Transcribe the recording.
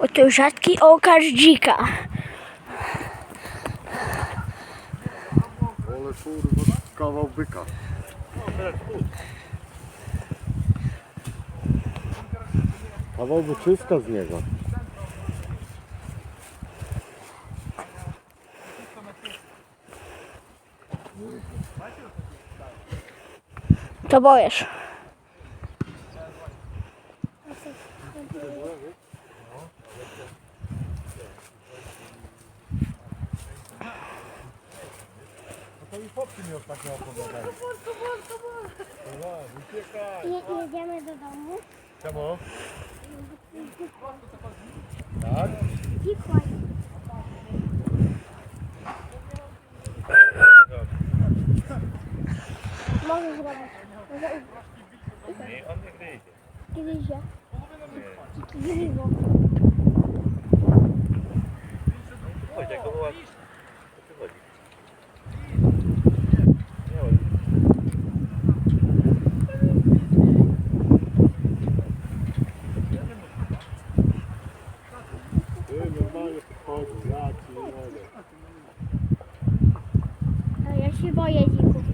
Oto rzadki okaz dzika. Ale kurwa, kawał byka. Kawał wyczyska z niego. To boisz. I chłopcy mi ostatnio opowiadali. Je, jedziemy do domu. Czemu? Tak? Cicho. Może zrobić. Może Nie, on nie gryzie. gryzie. Gryzło. Chodź, jak to była... Ja ja się boję dzików.